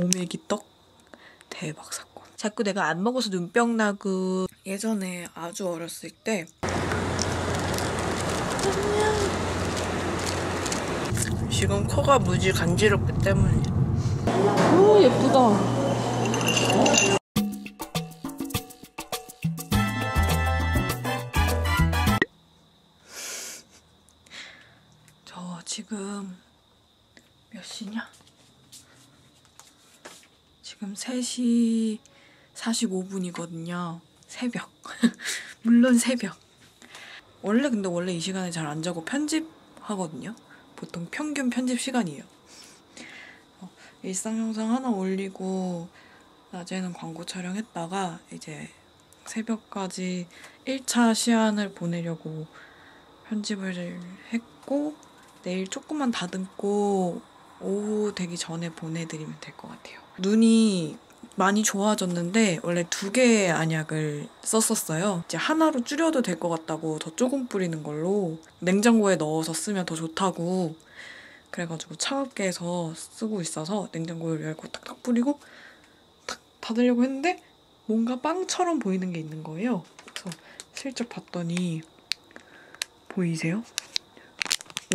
오메기 떡 대박 사건. 자꾸 내가 안 먹어서 눈병 나고 예전에 아주 어렸을 때 지금 코가 무지 간지럽기 때문에 오 예쁘다. 저 지금 몇 시냐? 지금 3시 45분이거든요. 새벽. 물론 새벽. 원래 근데 원래 이 시간에 잘 안 자고 편집하거든요. 보통 평균 편집 시간이에요. 어, 일상 영상 하나 올리고 낮에는 광고 촬영했다가 이제 새벽까지 1차 시안을 보내려고 편집을 했고 내일 조금만 다듬고 오후 되기 전에 보내드리면 될 것 같아요. 눈이 많이 좋아졌는데 원래 두 개의 안약을 썼었어요. 이제 하나로 줄여도 될 것 같다고 더 조금 뿌리는 걸로 냉장고에 넣어서 쓰면 더 좋다고 그래가지고 차갑게 해서 쓰고 있어서 냉장고를 열고 탁탁 뿌리고 탁 닫으려고 했는데 뭔가 빵처럼 보이는 게 있는 거예요. 그래서 슬쩍 봤더니 보이세요?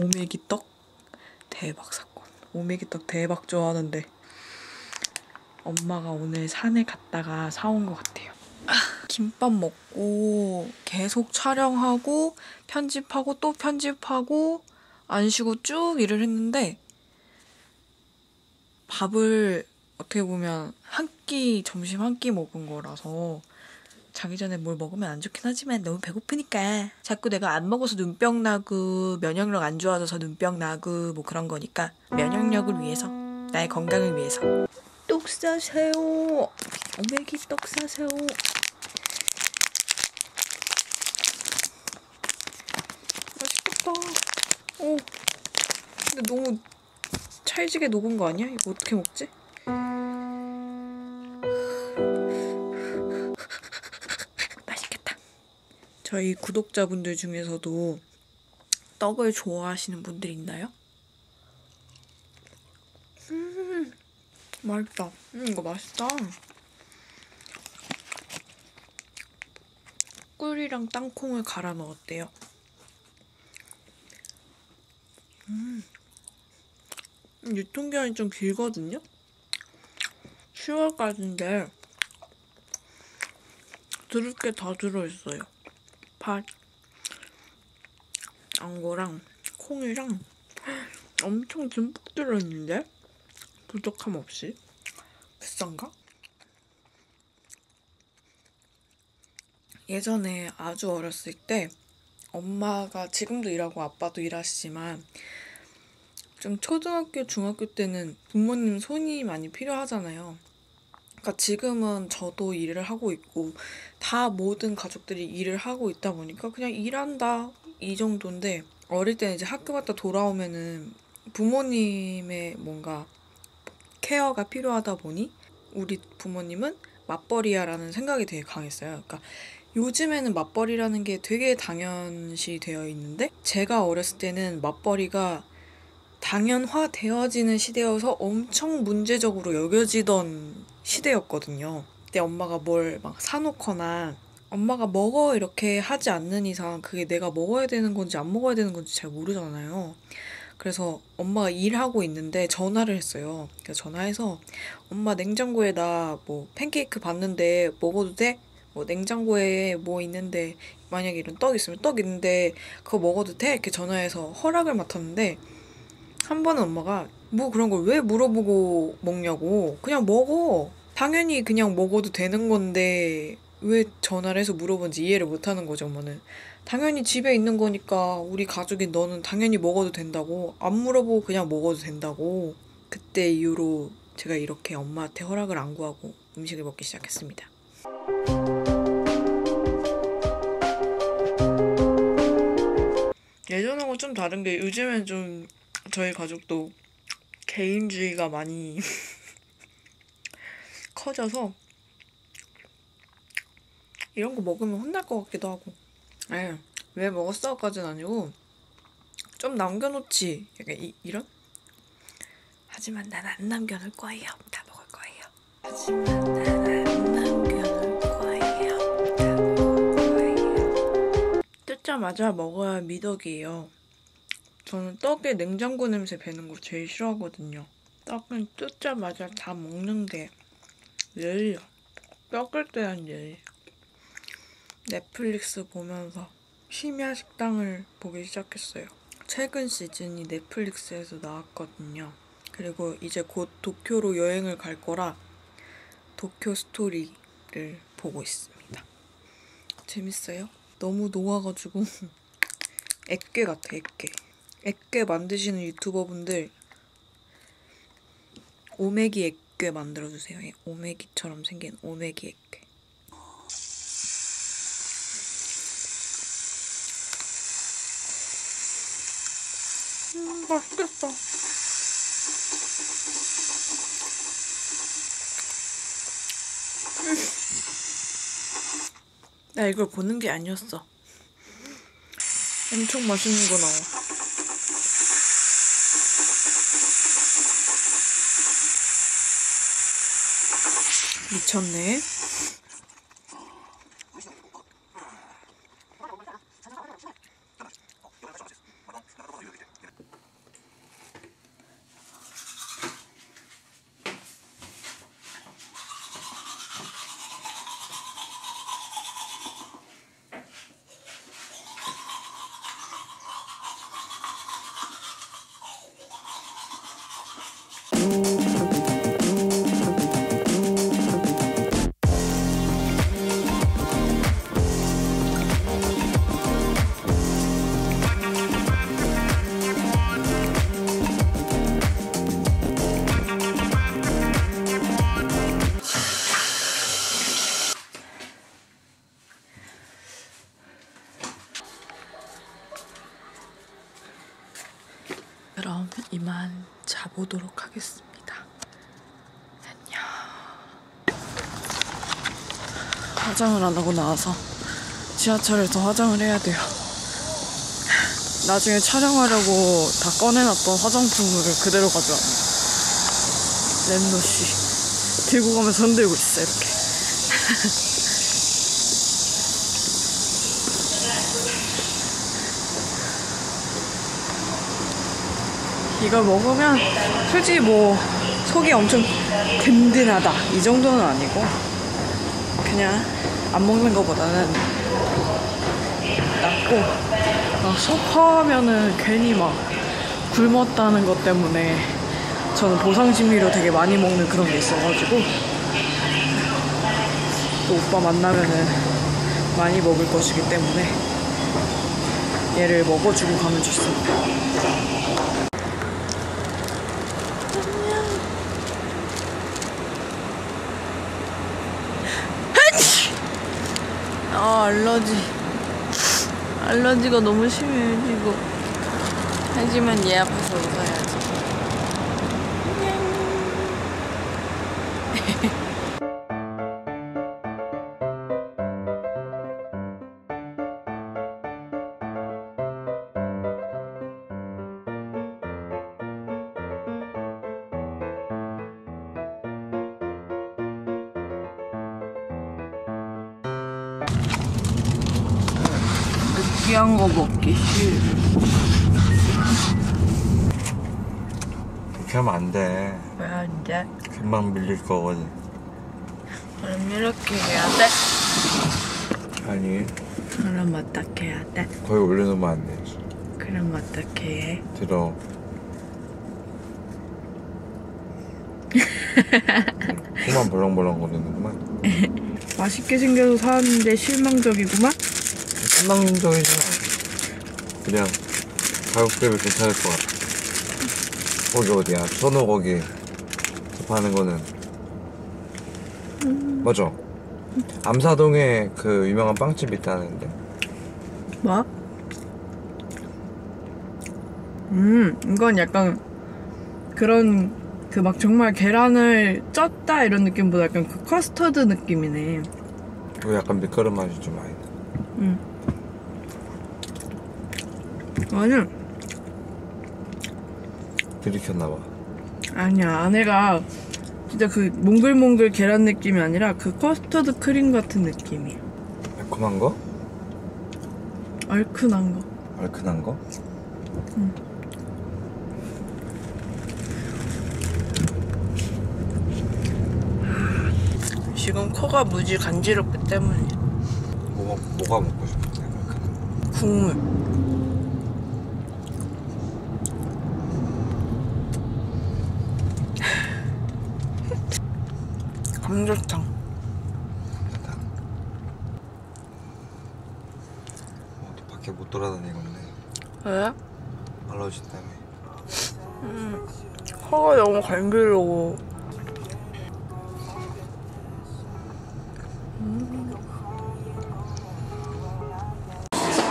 오메기 떡 대박 사건. 오메기 떡 대박 좋아하는데 엄마가 오늘 산에 갔다가 사온 것 같아요. 아, 김밥 먹고 계속 촬영하고 편집하고 또 편집하고 안 쉬고 쭉 일을 했는데 밥을 어떻게 보면 한 끼 점심 한 끼 먹은 거라서 자기 전에 뭘 먹으면 안 좋긴 하지만 너무 배고프니까 자꾸 내가 안 먹어서 눈병 나고 면역력 안 좋아져서 눈병 나고 뭐 그런 거니까 면역력을 위해서 나의 건강을 위해서 떡 사세요 오메기 떡 사세요 맛있겠다 오 근데 너무 찰지게 녹은 거 아니야? 이거 어떻게 먹지? 맛있겠다. 저희 구독자분들 중에서도 떡을 좋아하시는 분들 있나요? 맛있다. 음, 이거 맛있다. 꿀이랑 땅콩을 갈아 넣었대요. 음, 유통기한이 좀 길거든요? 10월까지인데 들을 게 다 들어있어요. 팥, 안고랑 콩이랑 엄청 듬뿍 들어있는데 부족함 없이 비싼가? 예전에 아주 어렸을 때 엄마가 지금도 일하고 아빠도 일하시지만 좀 초등학교, 중학교 때는 부모님 손이 많이 필요하잖아요. 그러니까 지금은 저도 일을 하고 있고 다 모든 가족들이 일을 하고 있다 보니까 그냥 일한다 이 정도인데 어릴 때는 이제 학교 갔다 돌아오면은 부모님의 뭔가 케어가 필요하다 보니 우리 부모님은 맞벌이야라는 생각이 되게 강했어요. 그러니까 요즘에는 맞벌이라는 게 되게 당연시 되어 있는데 제가 어렸을 때는 맞벌이가 당연화 되어지는 시대여서 엄청 문제적으로 여겨지던 시대였거든요. 그때 엄마가 뭘 막 사놓거나 엄마가 먹어 이렇게 하지 않는 이상 그게 내가 먹어야 되는 건지 안 먹어야 되는 건지 잘 모르잖아요. 그래서 엄마가 일하고 있는데 전화를 했어요. 그래서 전화해서 엄마 냉장고에 나 뭐 팬케이크 봤는데 먹어도 돼? 뭐 냉장고에 뭐 있는데 만약에 이런 떡 있으면 떡 있는데 그거 먹어도 돼? 이렇게 전화해서 허락을 맡았는데 한 번은 엄마가 뭐 그런 걸 왜 물어보고 먹냐고 그냥 먹어 당연히 그냥 먹어도 되는 건데 왜 전화를 해서 물어본지 이해를 못 하는 거죠 엄마는 당연히 집에 있는 거니까 우리 가족인 너는 당연히 먹어도 된다고. 안 물어보고 그냥 먹어도 된다고. 그때 이후로 제가 이렇게 엄마한테 허락을 안 구하고 음식을 먹기 시작했습니다. 예전하고 좀 다른 게 요즘엔 좀 저희 가족도 개인주의가 많이 커져서 이런 거 먹으면 혼날 것 같기도 하고 에, 왜 먹었어?까지는 아니고 좀 남겨놓지 약간 이, 이런? 하지만 난 안 남겨놓을 거예요 다 먹을 하지만 안 남겨놓을 거예요. 뜯자마자 먹어야 미덕이에요. 저는 떡에 냉장고 냄새 배는 거 제일 싫어하거든요. 떡은 뜯자마자 다 먹는데 예의야. 떡을 때한 예의. 넷플릭스 보면서 심야 식당을 보기 시작했어요. 최근 시즌이 넷플릭스에서 나왔거든요. 그리고 이제 곧 도쿄로 여행을 갈 거라 도쿄 스토리를 보고 있습니다. 재밌어요? 너무 녹아가지고 액괴 같아 액괴. 액괴 만드시는 유튜버분들 오메기 액괴 만들어주세요. 예, 오메기처럼 생긴 오메기 액괴. 음, 맛있겠다. 나 이걸 보는 게 아니었어. 엄청 맛있는 거 나와. 미쳤네. 그럼 이만 자보도록 하겠습니다. 안녕. 화장을 안 하고 나와서 지하철에서 화장을 해야 돼요. 나중에 촬영하려고 다 꺼내놨던 화장품을 그대로 가져왔네요. 랩노시. 들고 가면서 흔들고 있어, 이렇게. 이걸 먹으면 솔직히 뭐 속이 엄청 든든하다 이 정도는 아니고 그냥 안 먹는 것보다는 낫고 막속 허하면은 괜히 막 굶었다는 것 때문에 저는 보상 심리로 되게 많이 먹는 그런 게 있어가지고 또 오빠 만나면은 많이 먹을 것이기 때문에 얘를 먹어주고 가면 좋습니다. 아 알러지. 알러지가 너무 심해지고 하지만 얘 앞에서 웃어야지 느끼한 거 먹기 싫어 그렇게 하면 안 돼. 왜 안 돼? 금방 밀릴 거거든. 그럼 이렇게 해야 돼? 아니, 그럼 어떻게 해야 돼? 거기 올려놓으면 안 되지. 그럼 어떻게 해? 들어. 코만 벌렁벌렁 거리는구만. 맛있게 생겨서 사왔는데 실망적이구만? 신망적이진 않아. 그냥 가격 대비 괜찮을 것 같아. 거기 어디야? 천호 거기 파는 거는. 맞아. 암사동에 그 유명한 빵집 있다는데. 뭐? 음, 이건 약간 그런 그 막 정말 계란을 쪘다 이런 느낌보다 약간 그 커스터드 느낌이네. 그거 약간 밀가루 맛이 좀 많이 나. 음. 이거는 들이켰나봐. 아니야 아내가 진짜 그 몽글몽글 계란 느낌이 아니라 그 커스터드 크림 같은 느낌이에요. 매콤한 거? 얼큰한 거. 얼큰한 거? 지금 코가 무지 간지럽기 때문에 뭐, 뭐가 먹고 싶은데 얼큰한 거? 국물. 감자탕. 어디 밖에 못 돌아다니겠네 왜? 알러지 때문에 코가 너무 간지러워.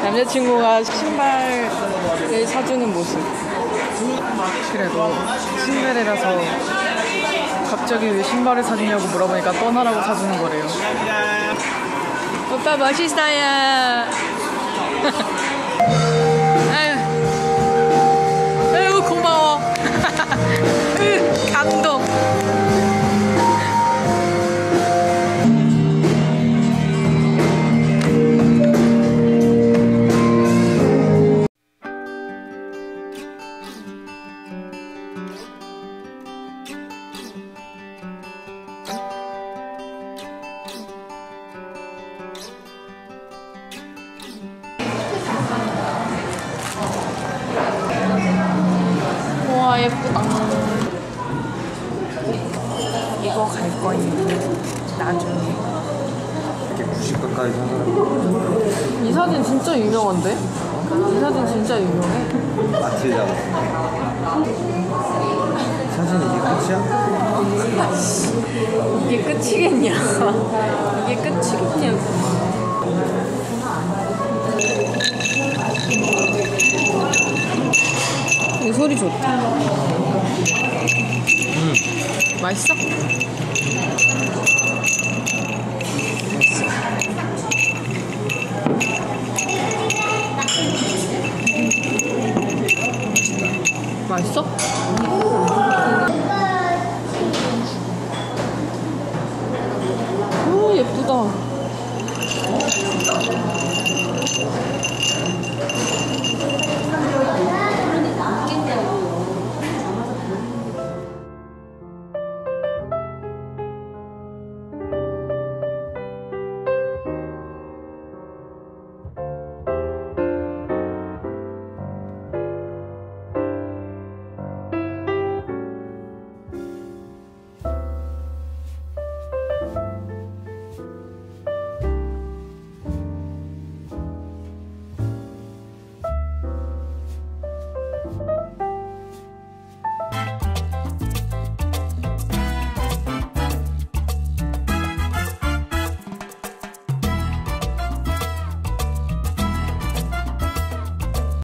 남자친구가 신발을 사주는 모습. 그래도 신데레라서 갑자기 왜 신발을 사주냐고 물어보니까 떠나라고 사주는 거래요. 오빠 멋있어요. 이거 갈 거예요. 나중에. 이렇게 90 가까이 산 사람 이 사진 진짜 유명한데? 이 사진 진짜 유명해. 아트잖아 사진 이게 끝이야? 이게 끝이겠냐? 이게 끝이겠냐고. 이 소리 좋다. 맛있어? 맛있어? 오 예쁘